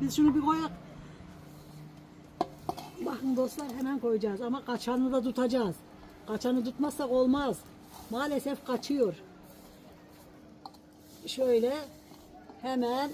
Biz şunu bir koyak. Bakın dostlar hemen koyacağız ama kaçanı da tutacağız. Kaçanı tutmazsak olmaz. Maalesef kaçıyor. Şöyle hemen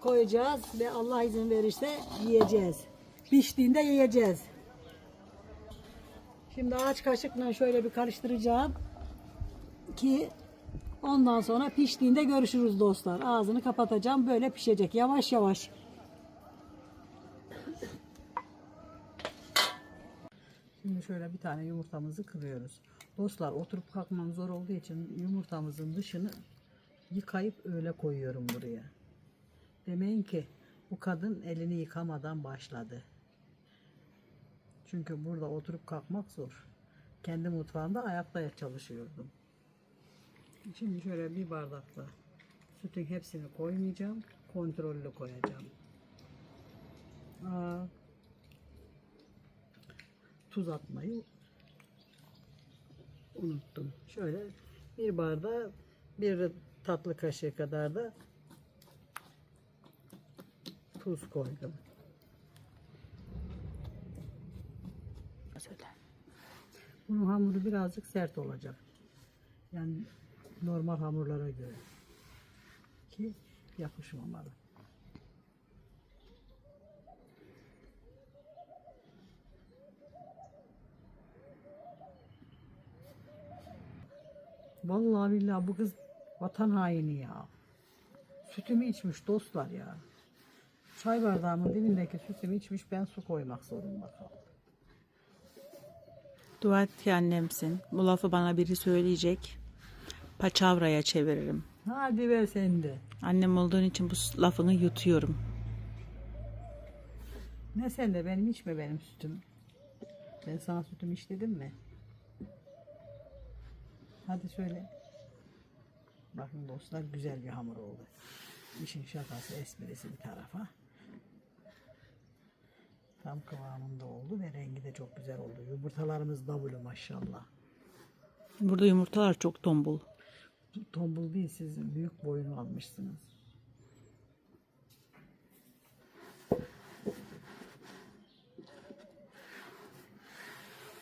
koyacağız ve Allah izin verirse yiyeceğiz. Piştiğinde yiyeceğiz. Şimdi ağaç kaşıkla şöyle bir karıştıracağım ki ondan sonra piştiğinde görüşürüz dostlar. Ağzını kapatacağım böyle pişecek yavaş yavaş. Şimdi şöyle bir tane yumurtamızı kırıyoruz. Dostlar oturup kalkmam zor olduğu için yumurtamızın dışını yıkayıp öyle koyuyorum buraya. Demeyin ki bu kadın elini yıkamadan başladı. Çünkü burada oturup kalkmak zor. Kendi mutfağımda ayakta çalışıyordum. Şimdi şöyle bir bardakla sütün hepsini koymayacağım. Kontrollü koyacağım. Aa, tuz atmayı unuttum. Şöyle bir bardağı bir tatlı kaşığı kadar da tuz koydum. Bunun hamuru birazcık sert olacak. Yani normal hamurlara göre. Ki yapışmamalı. Vallahi billahi bu kız vatan haini ya. Sütümü içmiş dostlar ya. Çay bardağımın dibindeki sütümü içmiş ben su koymak zorunda kaldım. Dua et ki annemsin. Bu lafı bana biri söyleyecek. Paçavraya çeviririm. Hadi be sen de. Annem olduğun için bu lafını yutuyorum. Ne sen de benim içme benim sütüm. Ben sana sütümü iç dedim mi? Hadi söyle. Bakın dostlar güzel bir hamur oldu. İşin şakası esprisi bir tarafa. Tam kıvamında oldu ve rengi de çok güzel oldu. Yumurtalarımız davulu maşallah. Burada yumurtalar çok tombul. Bu Tombul değil siz büyük boyunu almışsınız.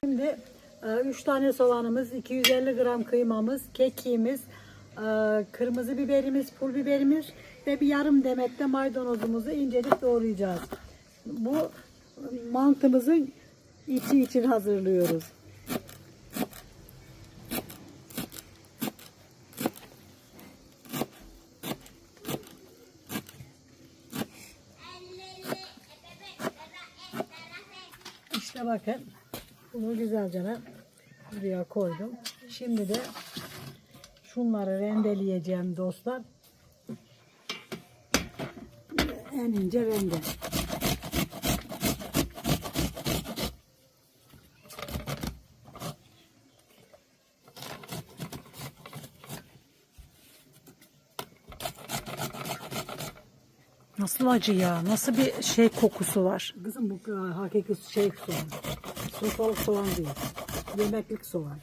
Şimdi 3 tane soğanımız, 250 gram kıymamız, kekiğimiz, e, kırmızı biberimiz, pul biberimiz ve bir yarım demet de maydanozumuzu incelik doğrayacağız. Bu mantımızın içi için hazırlıyoruz. İşte bakın bunu güzelce buraya koydum. Şimdi de şunları rendeleyeceğim dostlar. En ince rende. Nasıl acı ya? Nasıl bir şey kokusu var? Kızım bu e, hakiki şey soğan. Sofralık soğan değil. Yemeklik soğan.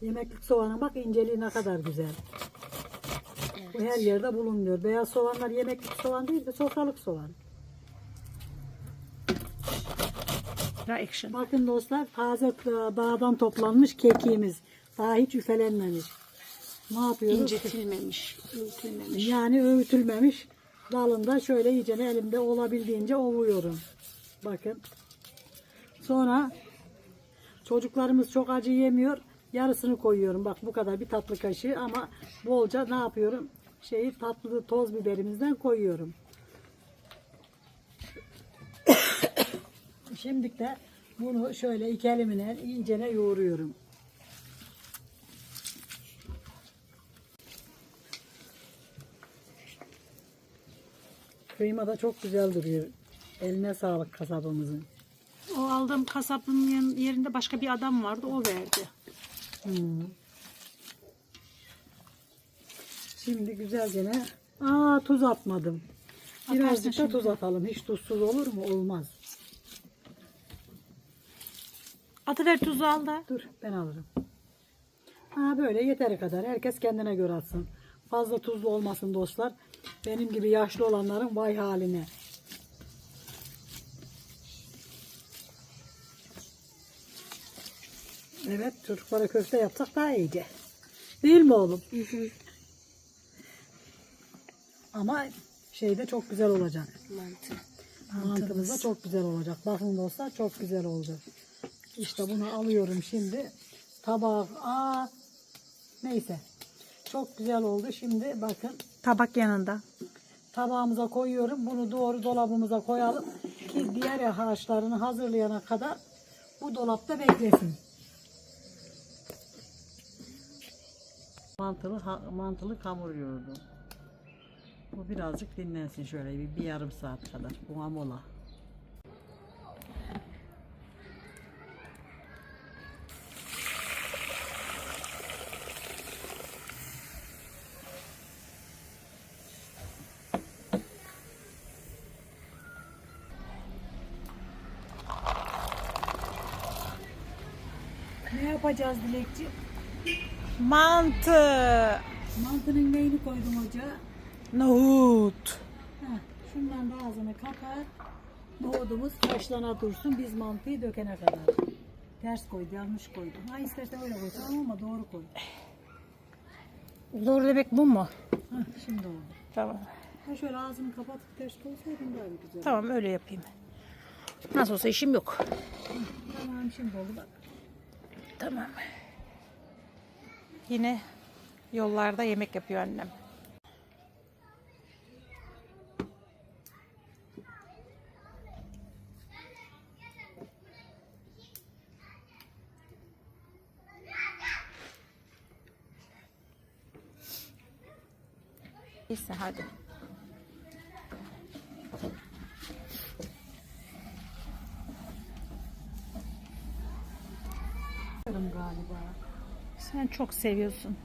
Yemeklik soğana bak inceliği ne kadar güzel. Bu her yerde bulunuyor. Beyaz soğanlar yemeklik soğan değil de sofralık soğan. Action. Bakın dostlar taze e, dağdan toplanmış kekiğimiz. Daha hiç üfelenmemiş. Ne yapıyoruz? İncetilmemiş, öğütülmemiş. Yani öğütülmemiş. Dalında şöyle iyice elimde olabildiğince ovuyorum. Bakın. Sonra çocuklarımız çok acı yemiyor. Yarısını koyuyorum. Bak bu kadar bir tatlı kaşığı ama bolca ne yapıyorum? Şeyi tatlı toz biberimizden koyuyorum. Şimdi de bunu şöyle iki elimle iyicene yoğuruyorum. Kıyma da çok güzel duruyor. Eline sağlık kasabımızın. O aldığım kasabın yerinde başka bir adam vardı, o verdi. Hmm. Şimdi güzelce ne? Aa tuz atmadım. Birazcık da şimdi. tuz atalım. Hiç tuzsuz olur mu? Olmaz. Atıver tuzu al da. Dur ben alırım. Ha böyle yeteri kadar. Herkes kendine göre atsın. Fazla tuzlu olmasın dostlar. Benim gibi yaşlı olanların vay haline. Evet çocuklara köfte yapsak daha iyice. Değil mi oğlum? Ama şeyde çok güzel olacak. Mantı. Mantımız da çok güzel olacak. Bakın dostlar çok güzel oldu. İşte bunu alıyorum şimdi. Tabak, aa, neyse. Çok güzel oldu. Şimdi bakın Tabak yanında. tabağımıza koyuyorum. Bunu doğru dolabımıza koyalım ki diğer harçlarını hazırlayana kadar bu dolapta beklesin. Mantılı mantılı hamur yoğurdum. Bu birazcık dinlensin şöyle bir, bir yarım saat kadar. Buna mola. Ne yapacağız Dilekciğim? Mantı. Mantının neyini koydum ocağa? Nohut. Heh, şundan da ağzını kapat. Nohudumuz haşlana dursun biz mantıyı dökene kadar. Ters koydu, yanlış koydu. Ha istersen öyle koy tamam ama doğru koy. Doğru demek bu mu? Heh, şimdi oldu. Tamam. Ha şöyle ağzını kapatıp ters koysaydın daha bir güzel. Tamam öyle yapayım. Nasıl olsa işim yok. Tamam şimdi oldu bak. Tamam. Yine yollarda yemek yapıyor annem. Neyse hadi. Galiba. Sen çok seviyorsun.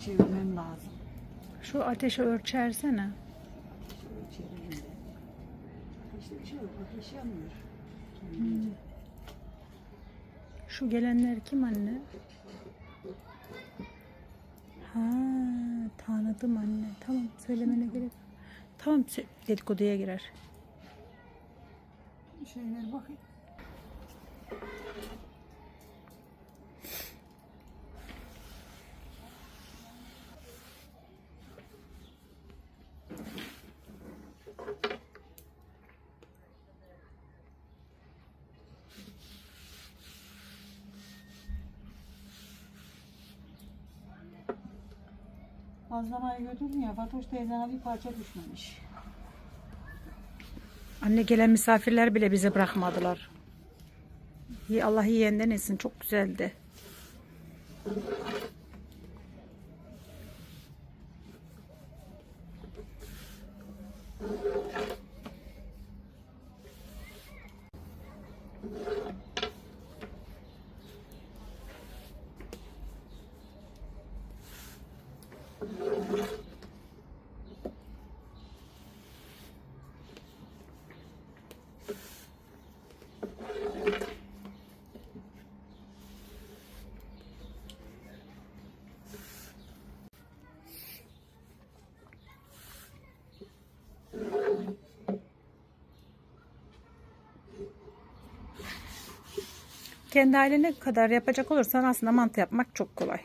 Çevirmem lazım. Şu ateşi ölçersene. Şöyle çevireyim de. İşte bir şey yok. Ateş yanmıyor. Kendince. Şu gelenler kim anne? Ha, tanıdım anne. Tamam söylemene gerek. yok. Tamam dedikoduya girer. Şeyler bakayım. Bazlamayı götürdün ya Fatoş teyzene bir parça düşmemiş. Anne gelen misafirler bile bizi bırakmadılar. Allah yiyenden etsin. Çok güzeldi. Kendi ailene kadar yapacak olursan aslında mantı yapmak çok kolay.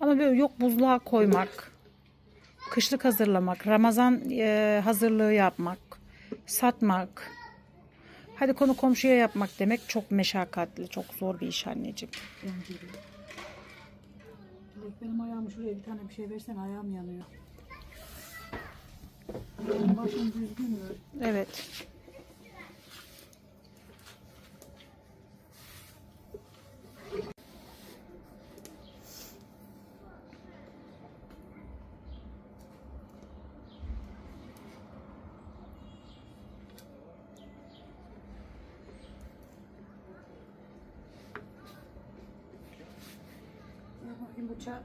Ama böyle yok buzluğa koymak, kışlık hazırlamak, Ramazan e, hazırlığı yapmak, satmak. Hadi konu komşuya yapmak demek çok meşakkatli, çok zor bir iş anneciğim. Bence de. Dilek benim ayağımı şuraya bir tane bir şey versen ayağım yanıyor. Başım düzgün mü? Evet. Bıçağı.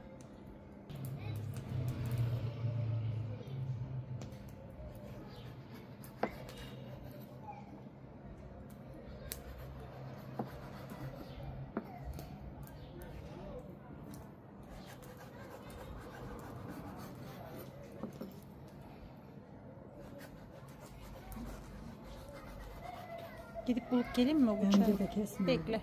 Gidip bulup geleyim mi o bıçağı? Bence de. Bekle.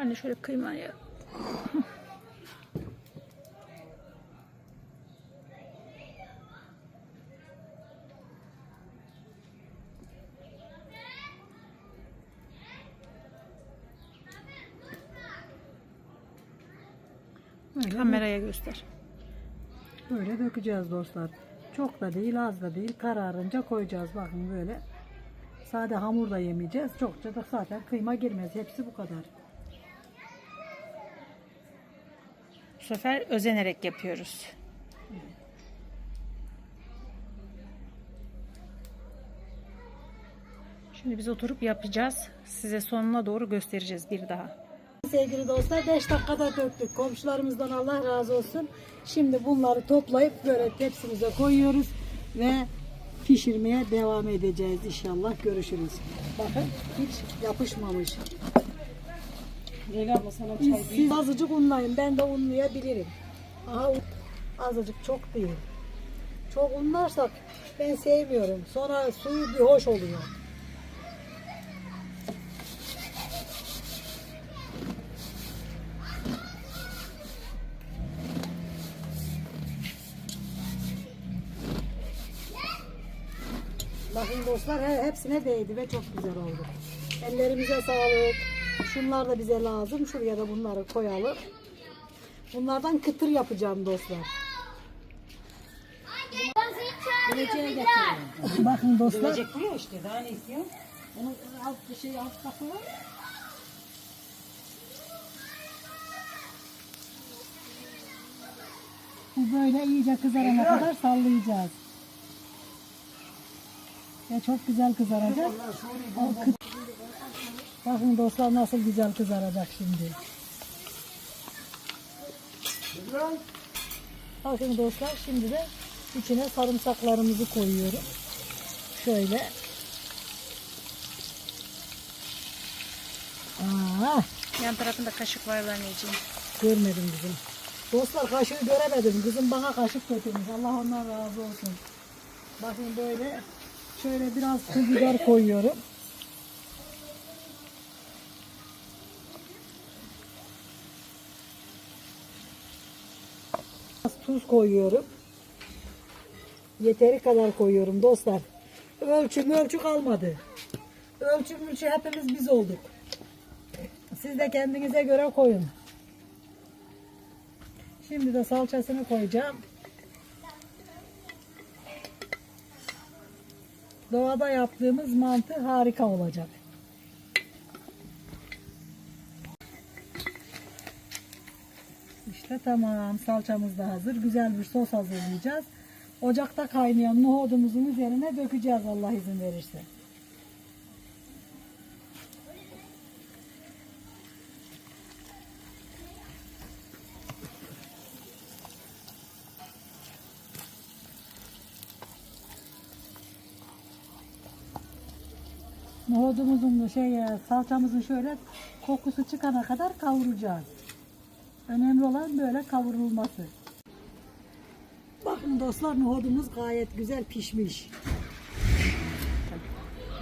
Anne şöyle kıymayı. Kameraya göster. böyle dökeceğiz dostlar. Çok da değil az da değil kararınca koyacağız. Bakın böyle. Sade hamur da yemeyeceğiz. Çokça da zaten kıyma girmez. Hepsi bu kadar. Sefer özenerek yapıyoruz. Şimdi biz oturup yapacağız. Size sonuna doğru göstereceğiz bir daha. Sevgili dostlar 5 dakikada döktük. Komşularımızdan Allah razı olsun. Şimdi bunları toplayıp böyle tepsimize koyuyoruz ve pişirmeye devam edeceğiz inşallah. Görüşürüz. Bakın hiç yapışmamış. Leyla abla sana çay siz azıcık unlayın. Ben de unlayabilirim. Aha azıcık çok değil. Çok unlarsak ben sevmiyorum. Sonra suyu bir hoş oluyor. Bakın dostlar he- hepsine değdi ve çok güzel oldu. Ellerimize sağlık. Şunlar da bize lazım. Şuraya da bunları koyalım. Bunlardan kıtır yapacağım dostlar. Bakın dostlar. Gelecek diyor işte daha ne istiyor? Onu alt bir şey alt kapı var. Bu böyle iyice kızarana kadar sallayacağız. Ve çok güzel kızaracak. O Bakın dostlar nasıl güzel kızaracak şimdi. Bakın dostlar şimdi de içine sarımsaklarımızı koyuyorum. Şöyle. Aa, Yan tarafında kaşık var anneciğim. görmedim kızım. Dostlar kaşığı göremedim. Kızım bana kaşık götürmüş. Allah ondan razı olsun. Bakın böyle şöyle biraz pul biber koyuyorum. Tuz koyuyorum. Yeteri kadar koyuyorum dostlar. Ölçü ölçü kalmadı. Ölçü ölçü hepimiz biz olduk. Siz de kendinize göre koyun. Şimdi de salçasını koyacağım. Doğada yaptığımız mantı harika olacak. İşte tamam salçamız da hazır. Güzel bir sos hazırlayacağız. Ocakta kaynayan nohudumuzun üzerine dökeceğiz Allah izin verirse. Nohudumuzun şey salçamızın şöyle kokusu çıkana kadar kavuracağız. Önemli olan böyle kavrulması. Bakın dostlar nohudumuz gayet güzel pişmiş.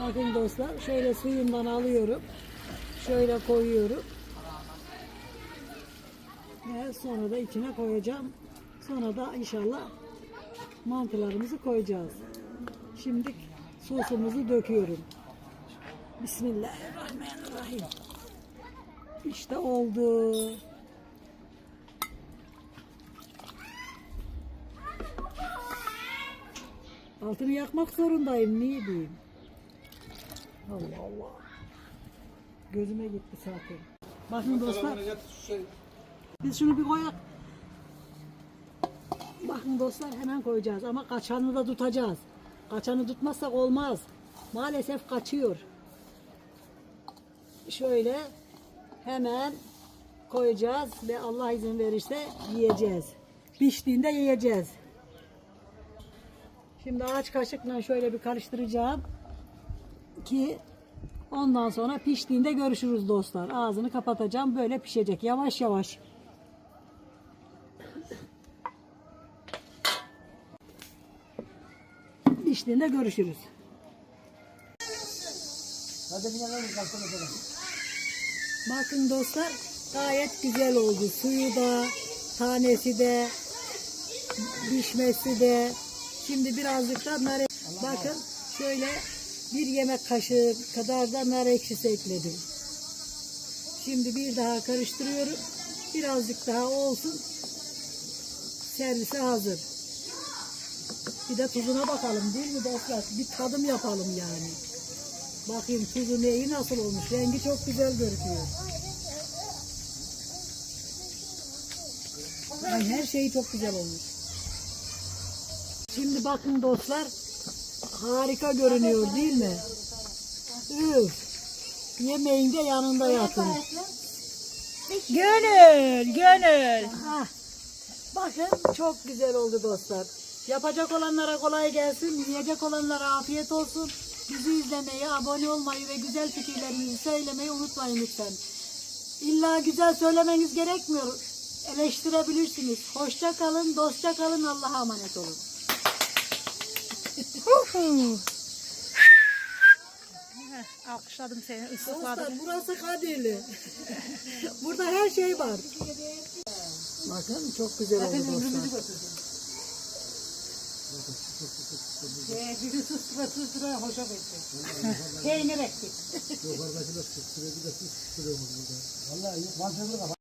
Bakın dostlar şöyle suyundan alıyorum. Şöyle koyuyorum. Ve sonra da içine koyacağım. Sonra da inşallah mantılarımızı koyacağız. Şimdi sosumuzu döküyorum. Bismillahirrahmanirrahim. İşte oldu. Altını yakmak zorundayım. Niye diyeyim? Allah Allah. Gözüme gitti zaten. Bakın dostlar. Biz şunu bir koyak. Bakın dostlar hemen koyacağız ama kaçanı da tutacağız. Kaçanı tutmazsak olmaz. Maalesef kaçıyor. Şöyle hemen koyacağız ve Allah izin verirse yiyeceğiz. Piştiğinde yiyeceğiz. Şimdi ağaç kaşıkla şöyle bir karıştıracağım ki ondan sonra piştiğinde görüşürüz dostlar. Ağzını kapatacağım böyle pişecek yavaş yavaş. Piştiğinde görüşürüz. Bakın dostlar gayet güzel oldu. Suyu da, tanesi de, pişmesi de. Şimdi birazcık da nar Bakın şöyle bir yemek kaşığı kadar da nar ekşisi ekledim. Şimdi bir daha karıştırıyorum. Birazcık daha olsun. Servise hazır. Bir de tuzuna bakalım değil mi dostlar? Bir tadım yapalım yani. Bakayım tuzu neyi nasıl olmuş. Rengi çok güzel görünüyor. Ay, her şeyi çok güzel olmuş. Şimdi bakın dostlar. Harika görünüyor değil mi? Üf. Yemeğin de yanında yatın. Gönül, gönül. Ah, bakın çok güzel oldu dostlar. Yapacak olanlara kolay gelsin, yiyecek olanlara afiyet olsun. Bizi izlemeyi, abone olmayı ve güzel fikirlerinizi söylemeyi unutmayın lütfen. İlla güzel söylemeniz gerekmiyor. Eleştirebilirsiniz. Hoşça kalın, dostça kalın, Allah'a emanet olun. Alkışladım seni, ıslıkladım. Dostlar burası Kadirli. Burada her şey var. Bakın çok güzel oldu dostlar. Biri sustura sustura hoşa gitti. Peynir ektik.